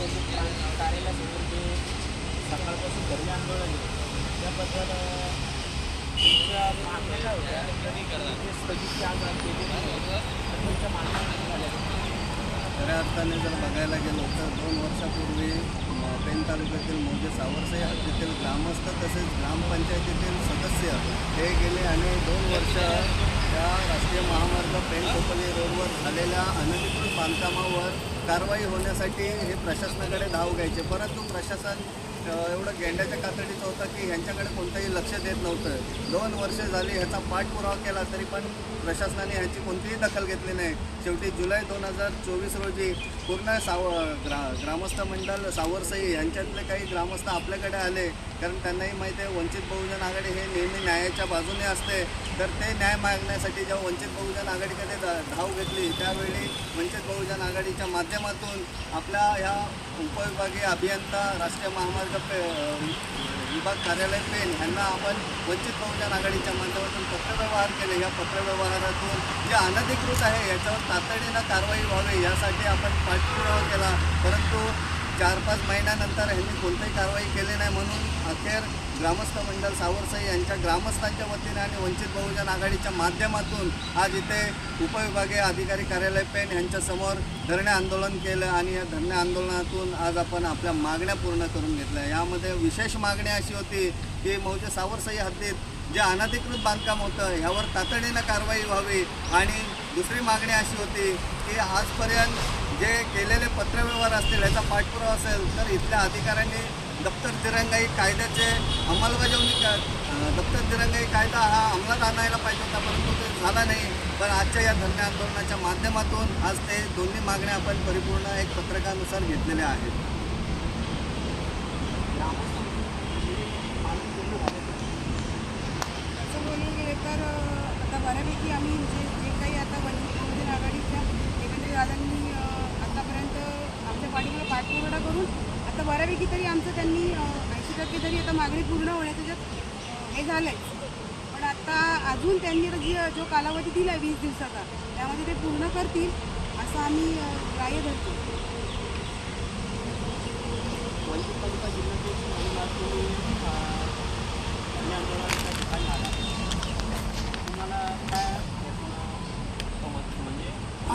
प्रमुख का- कार्यालयासमोर जे सकाळपासून घरी आंदोलन आहे त्याबद्दल तुमच्या मागण्या काय होत्या ते स्थगिती आज मागण्या झाल्या खऱ्या अर्थाने जर बघायला गेलो तर दोन वर्षापूर्वी पेन तालुक्यातील मोजे सावरसाई हद्दीतील ग्रामस्थ तसेच ग्रामपंचायतीतील सदस्य हे गेले आणि दोन वर्ष त्या राष्ट्रीय महामार्ग पेन खोपोली रोडवर झालेल्या अनधिकृत बांधकामावर कारवाई होण्यासाठी हे प्रशासनाकडे धाव घ्यायचे. परंतु प्रशासन एवढं गेंड्याच्या कातडीचं होतं की ह्यांच्याकडे कोणतंही लक्ष देत नव्हतं. दोन वर्ष झाली ह्याचा पाठपुरावा केला तरी पण प्रशासनाने ह्याची कोणतीही दखल घेतली नाही. शेवटी जुलै दोन हजार चोवीस रोजी पूर्ण साव ग्रा ग्रामस्थ मंडळ सावरसई यांच्यातले काही ग्रामस्थ आपल्याकडे आले. कारण त्यांनाही माहिती आहे वंचित बहुजन आघाडी हे नेहमी न्यायाच्या बाजूने असते. तर ते न्याय मागण्यासाठी जेव्हा वंचित बहुजन आघाडीकडे धाव घेतली त्यावेळी वंचित बहुजन आघाडीच्या माध्यमातून आपल्या ह्या उपविभागीय अभियंता राष्ट्रीय महामार्ग पे विभाग कार्यालय पेन यांना आपण वंचित बहुजन आघाडीच्या माध्यमातून पत्रव्यवहार केले. या पत्रव्यवहारातून जे अनधिकृत आहे याच्यावर तातडीनं कारवाई व्हावी यासाठी आपण पाठपुरावा केला. परंतु चार पाच महिन्यानंतर ह्यांनी कोणतीही कारवाई केली नाही म्हणून अखेर ग्रामस्थ मंडळ सावरसाई यांच्या ग्रामस्थांच्या वतीने आणि वंचित बहुजन आघाडीच्या माध्यमातून आज इथे उपविभागीय अधिकारी कार्यालय पेन यांच्यासमोर धरणे आंदोलन केलं आणि या धरणे आंदोलनातून आज आपण आपल्या मागण्या पूर्ण करून घेतल्या. यामध्ये विशेष मागणी अशी होती की मौजे सावरसाई हद्दीत जे अनधिकृत बांधकाम होतं ह्यावर तातडीनं कारवाई व्हावी. आणि दुसरी मागणी अशी होती की आजपर्यंत जे केलेले पत्रव्यवहार असतील याचा पाठपुरावा असेल तर इथल्या अधिकाऱ्यांनी दप्तर दिरंगाई कायद्याचे अंमलबजावणी क दप्तर दिरंगाई कायदा हा अंमलात आणायला पाहिजे होता परंतु ते झाला नाही. पण आजच्या या धरणे आंदोलनाच्या माध्यमातून आज ते दोन्ही मागण्या आपण परिपूर्ण एक पत्रकानुसार घेतलेल्या आहेत असं बोलून गेले तर अ, आता बऱ्यापैकी आम्ही जे जे काही आता वंचित बहुजन आघाडीच्या देवेंद्र दादांनी अ, आतापर्यंत आमच्या पाठीमागे पाठपुरावा करून आता बऱ्यापैकी तरी आमचं त्यांनी ऐंशी टक्के तरी आता मागणी पूर्ण होण्याचं त्याच्यात हे झालं आहे पण आता अजून त्यांनी आता जी जो कालावधी दिला आहे वीस दिवसाचा त्यामध्ये ते पूर्ण करतील असं आम्ही ग्राह्य धरतो वंचित तालुका जिल्हाध्यक्ष म्हणून आज तुम्ही अ, धरणे आंदोलनाच्या ठिकाणी आला तुम्हाला काय अ, म्हणजे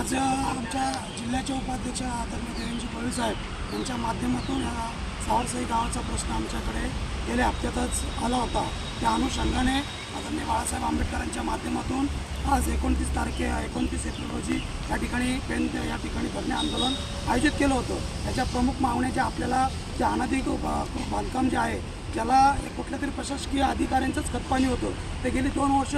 आज आमच्या जिल्ह्याचे उपाध्यक्ष आदरणीय देवेंद्रजी पळी साहेब यांच्या माध्यमातून हा सावरसाई गावाचा प्रश्न आमच्याकडे गेल्या हप्त्यातच आला होता. त्या अनुषंगाने आदरणीय बाळासाहेब आंबेडकरांच्या माध्यमातून आज एकोणतीस तारखे एकोणतीस एप्रिल रोजी या ठिकाणी पेन या ठिकाणी धरणे आंदोलन आयोजित केलं होतं. त्याच्या प्रमुख मागण्या ज्या आपल्याला जे अनधिकृत बांधकाम जे आहे त्याला कुठल्या तरी प्रशासकीय अधिकाऱ्यांचंच खतपाणी होतं ते गेली दोन वर्ष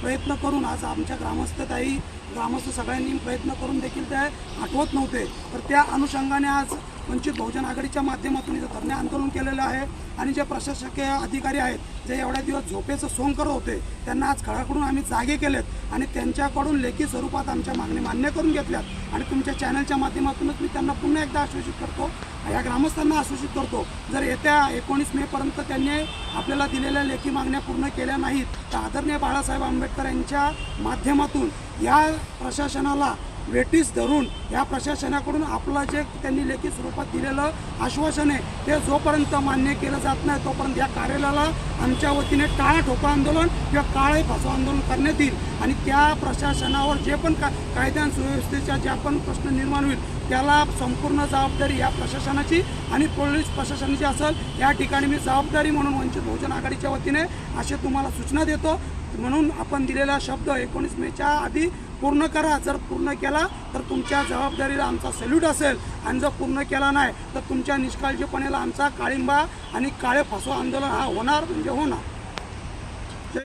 प्रयत्न करून आज आमच्या ग्रामस्थ काही ग्रामस्थ सगळ्यांनी प्रयत्न करून देखील ते आठवत नव्हते. तर त्या अनुषंगाने आज वंचित बहुजन आघाडीच्या माध्यमातून इथं धरणे आंदोलन केलेलं आहे. आणि जे प्रशासकीय अधिकारी आहेत जे एवढ्या दिवस झोपेचं सोंग करत होते त्यांना आज खळाकडून आम्ही जागे केलेत आणि त्यांच्याकडून लेखी स्वरूपात आमच्या मागणी मान्य करून घेतल्यात. आणि तुमच्या चॅनलच्या माध्यमातूनच मी त्यांना पुन्हा एकदा आश्वासित करतो. या ग्रामस्थांना आश्वासित करतो जर येत्या एकोणीस मेपर्यंत त्यांनी आपल्याला दिलेल्या लेखी मागण्या पूर्ण केल्या नाहीत तर आदरणीय बाळासाहेब आंबेडकर यांच्या माध्यमातून या प्रशासनाला वेटीस धरून या प्रशासनाकडून आपलं जे त्यांनी लेखी स्वरूपात दिलेलं आश्वासन आहे ते जोपर्यंत मान्य केलं जात नाही तोपर्यंत या कार्यालयाला आमच्या वतीने काळा ठोका आंदोलन किंवा काळे फासो आंदोलन करण्यात येईल. आणि त्या प्रशासनावर जे पण का कायदा सुव्यवस्थेचा ज्या पण प्रश्न निर्माण होईल त्याला संपूर्ण जबाबदारी या प्रशासनाची आणि पोलीस प्रशासनाची असेल या ठिकाणी मी जबाबदारी म्हणून वंचित बहुजन आघाडीच्या वतीने असे तुम्हाला सूचना देतो. म्हणून आपण दिलेला शब्द एकोणीस मेच्या आधी पूर्ण करा. जर पूर्ण केला तर तुमच्या जबाबदारीला आमचा सल्यूट असेल. आणि जर पूर्ण केला नाही तर तुमच्या निष्काळजीपणेला आमचा काळिंबा आणि काळे फासो आंदोलन हा होणार म्हणजे होणार.